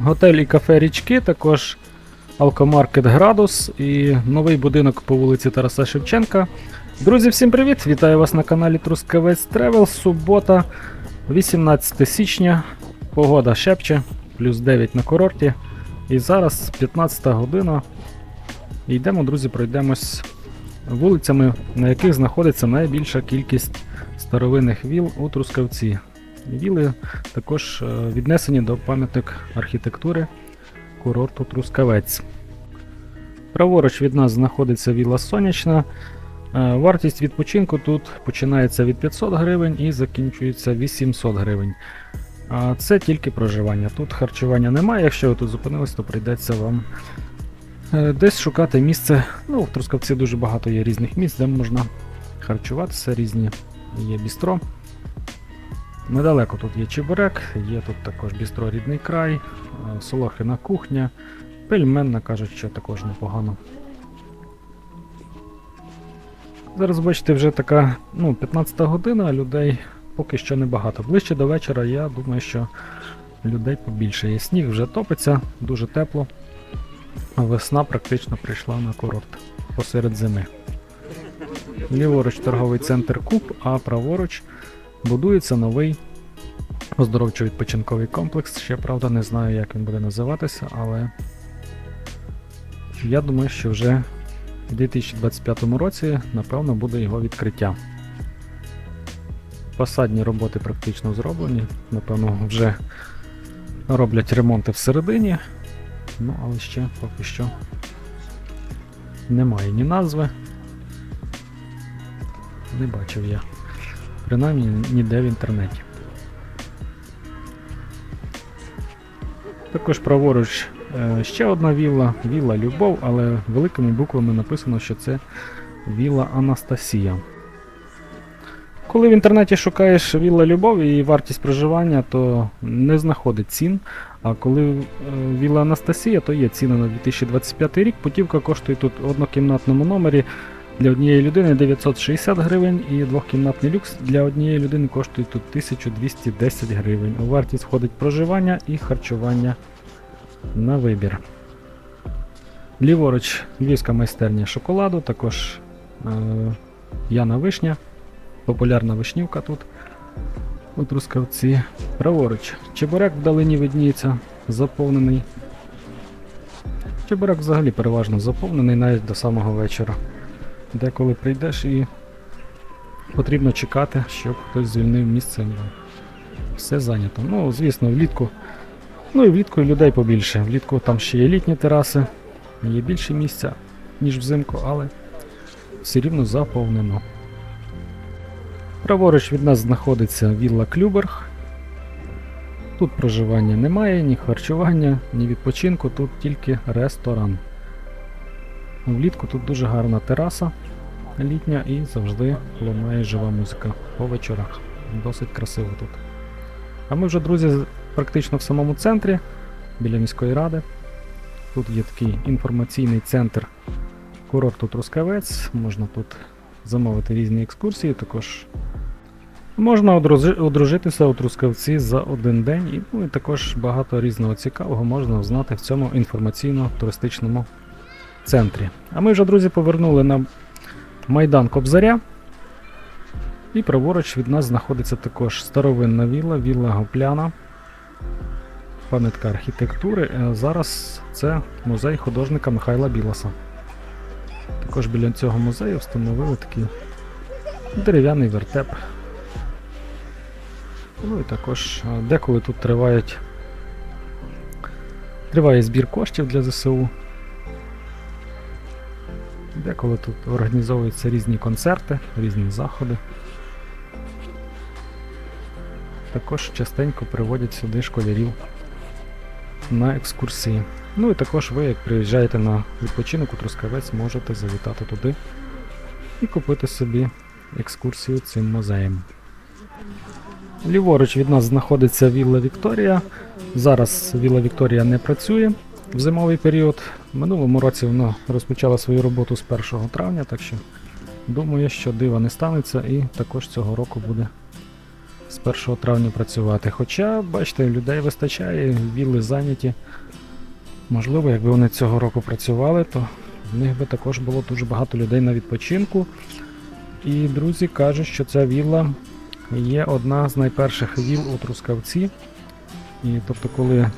Готель і кафе річки, також Алкомаркет Градус і новий будинок по вулиці Тараса Шевченка. Друзі, всім привіт! Вітаю вас на каналі Трускавець Тревел. Субота, 18 січня. Погода шепче, плюс 9 на курорті. І зараз 15 година. І йдемо, друзі, пройдемось вулицями, на яких знаходиться найбільша кількість старовинних віл у Трускавці. Віли також е, віднесені до пам'ятник архітектури курорту Трускавець. Праворуч від нас знаходиться вілла Сонячна. Е, Вартість відпочинку тут починається від 500 гривень і закінчується 800 гривень. А це тільки проживання. Тут харчування немає. Якщо ви тут зупинились, то прийдеться вам е, десь шукати місце. Ну, в Трускавці дуже багато є різних місць, де можна харчуватися, різні є бістро. Недалеко тут є чебурек, є тут також бістро рідний край, е, солохина кухня, пельменна кажуть, що також непогано. Зараз бачите, вже така ну, 15 година, людей поки що небагато. Ближче до вечора я думаю, що людей побільше є. Сніг вже топиться, дуже тепло. Весна практично прийшла на курорт посеред зими. Ліворуч торговий центр Куб, а праворуч будується новий оздоровчо-відпочинковий комплекс. Ще правда не знаю, як він буде називатися, але я думаю, що вже в 2025 році, напевно, буде його відкриття. Фасадні роботи практично зроблені. Напевно, вже роблять ремонти всередині. Ну, але ще поки що немає ні назви. Не бачив я. Принаймні ніде в інтернеті. Також праворуч е, ще одна вілла, вілла Любов, але великими буквами написано, що це вілла Анастасія. Коли в інтернеті шукаєш вілла Любов і вартість проживання, то не знаходить цін. А коли е, вілла Анастасія, то є ціна на 2025 рік. Путівка коштує тут в однокімнатному номері для однієї людини 960 гривень і двохкімнатний люкс для однієї людини коштує тут 1210 гривень. У вартість входить проживання і харчування на вибір. Ліворуч львівська майстерня шоколаду, також е, Яна Вишня, популярна вишнівка тут у Трускавці. Праворуч. Чебурек вдалині видніється, заповнений. Чебурек взагалі переважно заповнений навіть до самого вечора. Деколи прийдеш і потрібно чекати, щоб хтось звільнив місце. Все зайнято. Ну, звісно, влітку. Ну і влітку людей побільше. Влітку там ще є літні тераси, є більше місця, ніж взимку, але все рівно заповнено. Праворуч від нас знаходиться вілла Клюберг. Тут проживання немає, ні харчування, ні відпочинку, тут тільки ресторан. Влітку тут дуже гарна тераса літня і завжди лунає жива музика по вечорах. Досить красиво тут. А ми вже, друзі, практично в самому центрі, біля міської ради. Тут є такий інформаційний центр курорту Трускавець. Можна тут замовити різні екскурсії, також можна одружитися у Трускавці за один день, і, ну, і також багато різного цікавого можна узнати в цьому інформаційно-туристичному центрі. А ми вже, друзі, повернули на Майдан Кобзаря. І праворуч від нас знаходиться також старовинна вілла, вілла Гопляна. Пам'ятка архітектури. Е, Зараз це музей художника Михайла Білоса. Також біля цього музею встановили такий дерев'яний вертеп. Ну і також е, деколи тут тривають, триває збір коштів для ЗСУ. Деколи тут організовуються різні концерти, різні заходи. Також частенько приводять сюди школярів на екскурсії. Ну і також ви, як приїжджаєте на відпочинок у Трускавець, можете завітати туди і купити собі екскурсію цим музеєм. Ліворуч від нас знаходиться Вілла Вікторія. Зараз Вілла Вікторія не працює в зимовий період. Минулому році воно розпочало свою роботу з 1 травня, так що думаю, що дива не станеться і також цього року буде з 1 травня працювати. Хоча, бачите, людей вистачає, вілли зайняті. Можливо, якби вони цього року працювали, то в них би також було дуже багато людей на відпочинку. І друзі кажуть, що ця вілла є одна з найперших віл у Трускавці. І тобто, коли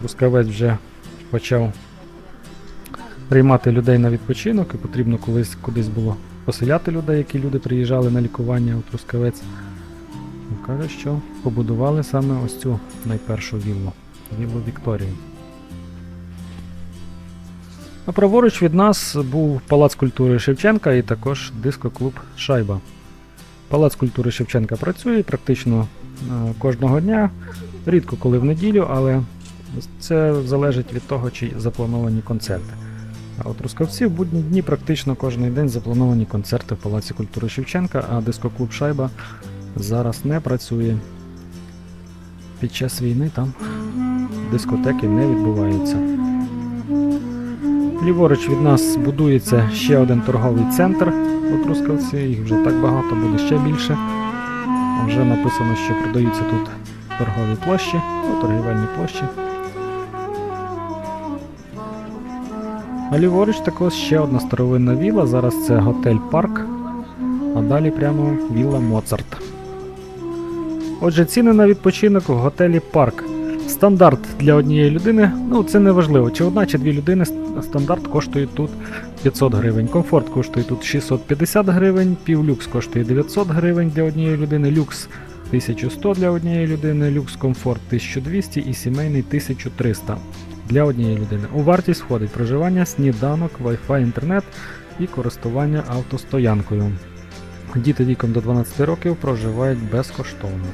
Трускавець вже почав приймати людей на відпочинок, і потрібно колись кудись було поселяти людей, які люди приїжджали на лікування у Трускавець. Каже, що побудували саме ось цю найпершу віллу віллу Вікторії. А праворуч від нас був Палац культури Шевченка і також дискоклуб Шайба. Палац культури Шевченка працює практично е, кожного дня, рідко коли в неділю, але це залежить від того, чи заплановані концерти. А от Рускавці в будні дні практично кожен день заплановані концерти в Палаці культури Шевченка, а дискоклуб Шайба зараз не працює. Під час війни там дискотеки не відбуваються. Ліворуч від нас будується ще один торговий центр у Трускавці, їх вже так багато, буде ще більше. Вже написано, що продаються тут торгові площі, ну, торгівельні площі. А ліворуч також ще одна старовинна віла. Зараз це готель Парк, а далі прямо вілла Моцарт. Отже, ціни на відпочинок в готелі Парк. Стандарт для однієї людини, ну це не важливо, чи одна, чи дві людини. Стандарт коштує тут 500 гривень. Комфорт коштує тут 650 гривень, півлюкс коштує 900 гривень для однієї людини, люкс 1100 для однієї людини, люкс комфорт 1200 і сімейний 1300 для однієї людини. У вартість входить проживання, сніданок, Wi-Fi, інтернет і користування автостоянкою. Діти віком до 12 років проживають безкоштовно.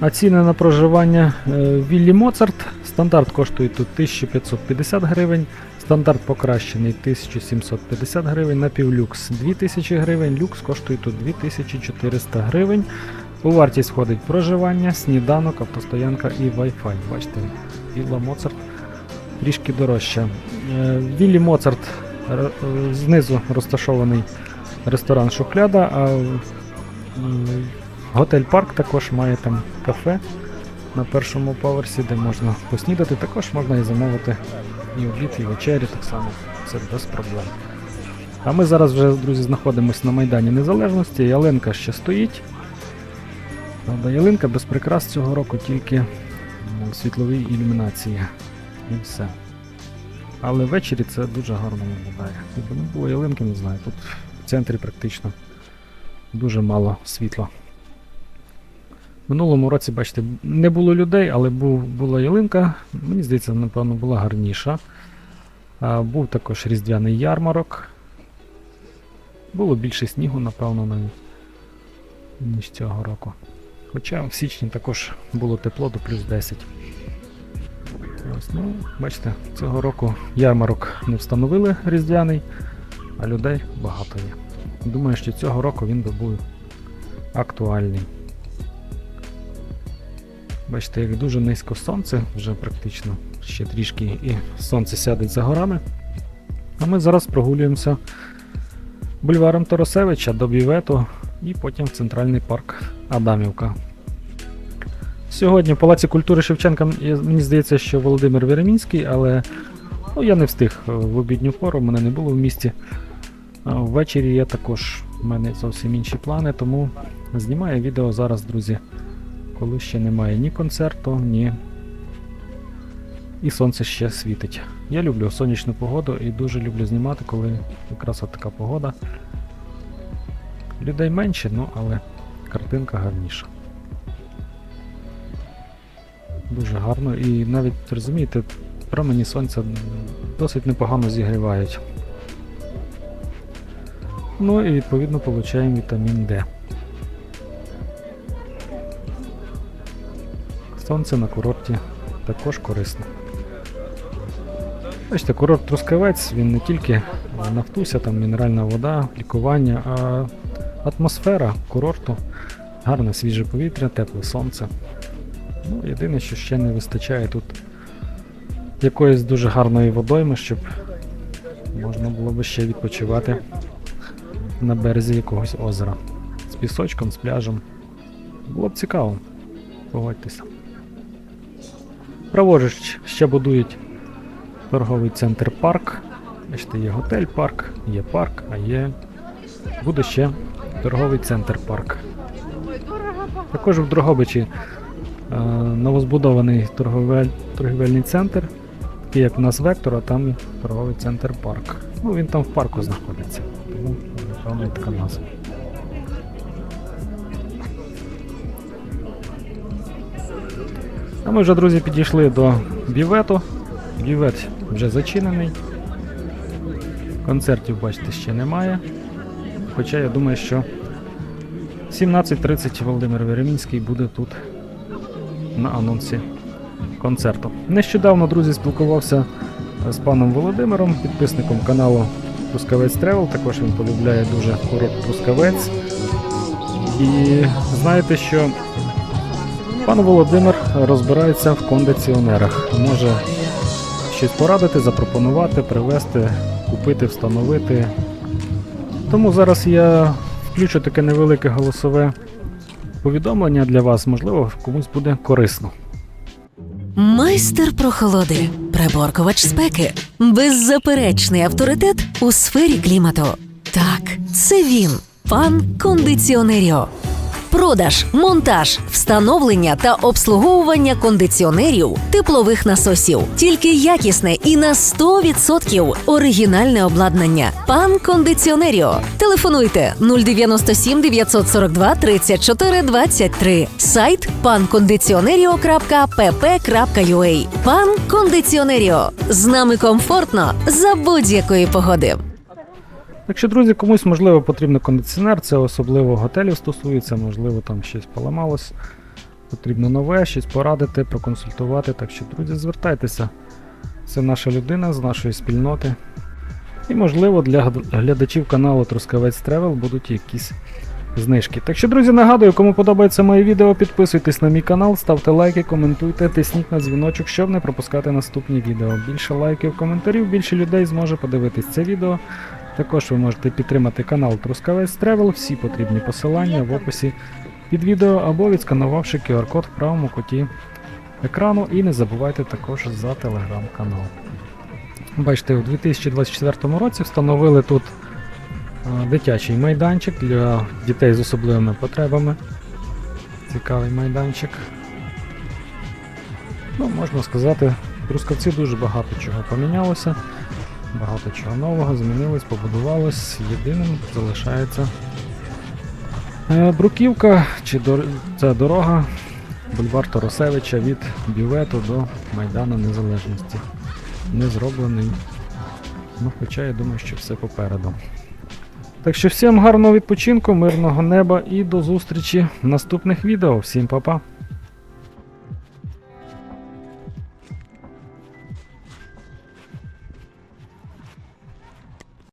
А ціни на проживання е, Віллі Моцарт. Стандарт коштує тут 1550 гривень, стандарт покращений 1750 гривень, напівлюкс 2000 гривень, люкс коштує тут 2400 гривень. У вартість входить проживання, сніданок, автостоянка і Wi-Fi. Бачите, Вілла Моцарт трішки дорожча. Е, Віллі Моцарт е, знизу розташований ресторан Шухляда, а готель Парк також має там кафе на першому поверсі, де можна поснідати. Також можна і замовити і обід, і вечерю так само. Це без проблем. А ми зараз вже, друзі, знаходимося на Майдані Незалежності. Ялинка ще стоїть. Правда, ялинка без прикрас цього року тільки в світловій ілюмінації. І все. Але ввечері це дуже гарно виглядає. Якби не було ялинки, не знаю. Тут в центрі практично дуже мало світла. Минулому році, бачите, не було людей, але був, була ялинка. Мені здається, напевно, була гарніша. А, був також різдвяний ярмарок. Було більше снігу, напевно, навіть, ніж цього року. Хоча в січні також було тепло до плюс 10. Ось, ну, бачите, цього року ярмарок не встановили різдвяний, а людей багато є. Думаю, що цього року він би був актуальний. Бачите, як дуже низько сонце, вже практично ще трішки і сонце сядеть за горами. А ми зараз прогулюємося бульваром Торосевича до Бівету і потім в центральний парк Адамівка. Сьогодні в Палаці культури Шевченка мені здається, що Володимир Веремінський, але ну, я не встиг е, в обідню пору, мене не було в місті. А ввечері я також, в мене зовсім інші плани, тому знімаю відео зараз, друзі, коли ще немає ні концерту, ні. І сонце ще світить. Я люблю сонячну погоду і дуже люблю знімати, коли якраз от така погода. Людей менше, ну але картинка гарніша. Дуже гарно і навіть розумієте, промені сонця досить непогано зігрівають. Ну і відповідно получаємо вітамін D. Сонце на курорті також корисно. Бачите, курорт Трускавець, він не тільки нафтуся, там мінеральна вода, лікування, а атмосфера курорту, гарне свіже повітря, тепле сонце. Ну, єдине, що ще не вистачає тут якоїсь дуже гарної водойми, щоб можна було би ще відпочивати на березі якогось озера. З пісочком, з пляжем. Було б цікаво. Погодьтеся. Праворуч ще будують торговий центр парк. Бачите, є готель парк, є парк, а є. Буде ще торговий центр парк. Також в Дрогобичі е, новозбудований торговель, торгівельний центр, такий як у нас Вектор, а там торговий центр парк. Ну він там в парку знаходиться, тому напевно така назва. А ми вже, друзі, підійшли до бювету. Бювет вже зачинений. Концертів, бачите, ще немає. Хоча я думаю, що 17.30 Володимир Веремінський буде тут на анонсі концерту. Нещодавно, друзі, спілкувався з паном Володимиром, підписником каналу Трускавець Тревел. Також він полюбляє дуже курорт Трускавець. І знаєте, що пан Володимир розбирається в кондиціонерах. Може щось порадити, запропонувати, привезти, купити, встановити. Тому зараз я включу таке невелике голосове повідомлення для вас, можливо, комусь буде корисно. Майстер прохолоди, приборкувач спеки, беззаперечний авторитет у сфері клімату. Так, це він, пан кондиціонеріо. Продаж, монтаж, встановлення та обслуговування кондиціонерів, теплових насосів, тільки якісне і на 100% оригінальне обладнання. Пан кондиціонеріо. Телефонуйте 097 942 34 23. Сайт pankondиціонеріо.pp.ua Пан кондиціонеріо. З нами комфортно за будь-якої погоди. Якщо, друзі, комусь можливо потрібен кондиціонер, це особливо готелів стосується, можливо, там щось поламалось, потрібно нове, щось порадити, проконсультувати. Так що, друзі, звертайтеся. Це наша людина з нашої спільноти. І, можливо, для глядачів каналу Трускавець Тревел будуть якісь знижки. Так що, друзі, нагадую, кому подобається моє відео, підписуйтесь на мій канал, ставте лайки, коментуйте, тисніть на дзвіночок, щоб не пропускати наступні відео. Більше лайків, коментарів, більше людей зможе подивитись це відео. Також ви можете підтримати канал Трускавець Тревел, всі потрібні посилання в описі під відео або відсканувавши QR-код в правому куті екрану. І не забувайте також за телеграм-канал. Бачите, у 2024 році встановили тут е, дитячий майданчик для дітей з особливими потребами. Цікавий майданчик. Ну, можна сказати, в Трускавці дуже багато чого помінялося. Багато чого нового змінилось, побудувалось. Єдиним залишається е, бруківка чи дор... це дорога бульвар Торосевича від бювету до Майдану Незалежності. Не зроблений. Ну, хоча я думаю, що все попереду. Так що всім гарного відпочинку, мирного неба і до зустрічі в наступних відео. Всім па-па!